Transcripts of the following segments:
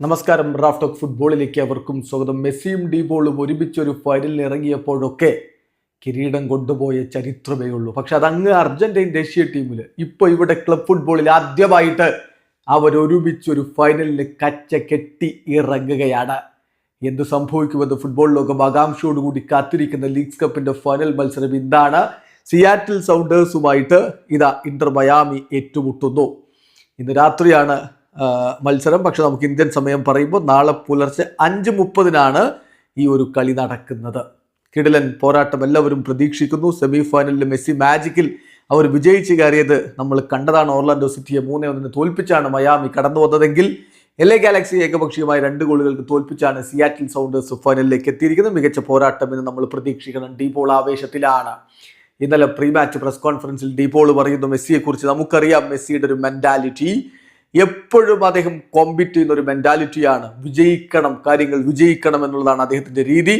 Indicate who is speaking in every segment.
Speaker 1: നമസ്കാരം. Raf talk ഫുട്ബോളിലേക്ക് അവർക്കും സ്വാഗതം. മെസ്സിയും ഡീബോളും ഒരുമിച്ചൊരു ഫൈനലിൽ ഇറങ്ങിയപ്പോഴൊക്കെ കിരീടം കൊണ്ടുപോയ ചരിത്രമേ ഉള്ളൂ. പക്ഷെ അതങ്ങ് അർജന്റീൻ ദേശീയ ടീമിൽ ഇപ്പൊ ഇവിടെ ക്ലബ് ഫുട്ബോളിൽ ആദ്യമായിട്ട് അവർ ഒരുമിച്ചൊരു ഫൈനലിൽ കച്ച കെട്ടി ഇറങ്ങുകയാണ്. എന്ത് സംഭവിക്കുമെന്ന് ഫുട്ബോൾ ലോകം ആകാംക്ഷയോടുകൂടി കാത്തിരിക്കുന്ന ലീഗ്സ് കപ്പിന്റെ ഫൈനൽ മത്സരം ഇതാണ് സിയാറ്റിൽ സൗണ്ടേഴ്സുമായിട്ട് ഇതാ ഇന്റർ മയാമി ഏറ്റുമുട്ടുന്നു. ഇന്ന് രാത്രിയാണ് മത്സരം. പക്ഷെ നമുക്ക് ഇന്ത്യൻ സമയം പറയുമ്പോൾ നാളെ പുലർച്ചെ അഞ്ച് മുപ്പതിനാണ് ഈ ഒരു കളി നടക്കുന്നത്. കിടിലൻ പോരാട്ടം എല്ലാവരും പ്രതീക്ഷിക്കുന്നു. സെമി ഫൈനലിൽ മെസ്സി മാജിക്കിൽ അവർ വിജയിച്ച് കയറിയത് നമ്മൾ കണ്ടതാണ്. ഓർലാൻഡോ സിറ്റിയെ മൂന്നേ ഒന്നിന് തോൽപ്പിച്ചാണ് മയാമി കടന്നു വന്നതെങ്കിൽ എൽ എ ഗാലക്സി ഏകപക്ഷീയമായ രണ്ട് ഗോളുകൾക്ക് തോൽപ്പിച്ചാണ് സിയാറ്റിൽ സൗണ്ടേഴ്സ് ഫൈനലിലേക്ക് എത്തിയിരിക്കുന്നത്. മികച്ച പോരാട്ടം എന്ന് നമ്മൾ പ്രതീക്ഷിക്കണം. ഡീപോൾ ആവേശത്തിലാണ്. ഇന്നലെ പ്രീ മാച്ച് പ്രസ് കോൺഫറൻസിൽ ഡീപോൾ പറയുന്നു മെസ്സിയെക്കുറിച്ച് നമുക്കറിയാം. മെസ്സിയുടെ ഒരു മെന്റാലിറ്റി എപ്പോഴും അദ്ദേഹം കോമ്പീറ്റ് ചെയ്യുന്ന ഒരു മെന്റാലിറ്റിയാണ് വിജയിക്കണം കാര്യങ്ങൾ വിജയിക്കണം എന്നുള്ളതാണ് അദ്ദേഹത്തിന്റെ രീതി.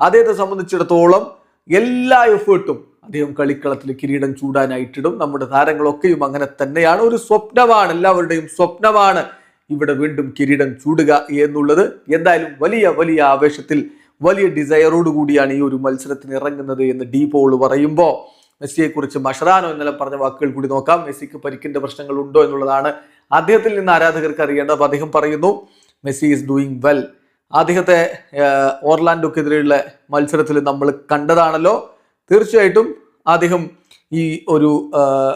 Speaker 1: അദ്ദേഹത്തെ സംബന്ധിച്ചിടത്തോളം എല്ലാ എഫേർട്ടും അദ്ദേഹം കളിക്കളത്തിൽ കിരീടം ചൂടാനായിട്ടിടും. നമ്മുടെ താരങ്ങളൊക്കെയും അങ്ങനെ തന്നെയാണ്. ഒരു സ്വപ്നമാണ് എല്ലാവരുടെയും സ്വപ്നമാണ് ഇവിടെ വീണ്ടും കിരീടം ചൂടുക എന്നുള്ളത്. എന്തായാലും വലിയ വലിയ ആവേശത്തിൽ വലിയ ഡിസയറോട് കൂടിയാണ് ഈ ഒരു മത്സരത്തിന് ഇറങ്ങുന്നത് എന്ന് ഡി പോൾ പറയുമ്പോൾ. മെസ്സിയെക്കുറിച്ച് മഷറാനോ ഇന്നലെ പറഞ്ഞ വാക്കുകൾ കൂടി നോക്കാം. മെസ്സിക്ക് പരിക്കിന്റെ പ്രശ്നങ്ങൾ ഉണ്ടോ എന്നുള്ളതാണ് അദ്ദേഹത്തിൽ നിന്ന് ആരാധകർക്ക് അറിയേണ്ടത് അദ്ദേഹം പറയുന്നു മെസ്സി ഈസ് ഡൂയിങ് വെൽ അദ്ദേഹത്തെ ഓർലാൻഡോക്കെതിരെയുള്ള മത്സരത്തിൽ നമ്മൾ കണ്ടതാണല്ലോ. തീർച്ചയായിട്ടും അദ്ദേഹം ഈ ഒരു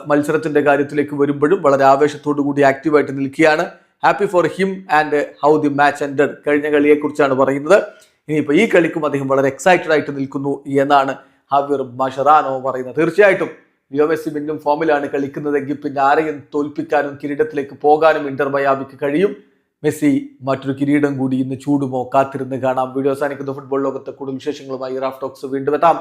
Speaker 1: മത്സരത്തിന്റെ കാര്യത്തിലേക്ക് വരുമ്പോഴും വളരെ ആവേശത്തോടു കൂടി ആക്റ്റീവായിട്ട് നിൽക്കുകയാണ്. Happy for him and how the match ended കഴിഞ്ഞ കളിയെക്കുറിച്ചാണ് പറയുന്നത്. ഇനിയിപ്പോൾ ഈ കളിക്കും അദ്ദേഹം വളരെ എക്സൈറ്റഡ് ആയിട്ട് നിൽക്കുന്നു എന്നാണ് ഹവിർ മഷറാനോ പറയുന്നത്. തീർച്ചയായിട്ടും. ലിയോ മെസ്സി മിന്നും ഫോമിലാണ് കളിക്കുന്നതെങ്കിൽ പിന്നെ ആരെയും തോൽപ്പിക്കാനും കിരീടത്തിലേക്ക് പോകാനും ഇന്റർ മയാമിക്ക് കഴിയും. മെസ്സി മറ്റൊരു കിരീടം കൂടി ഇന്ന് ചൂടുമോ കാത്തിരുന്ന് കാണാം. വീഡിയോ അവസാനിക്കുന്ന. ഫുട്ബോൾ ലോകത്തെ കൂടുതൽ വിശേഷങ്ങളുമായി റാഫ് ടോക്സ് വീണ്ടും എത്താം.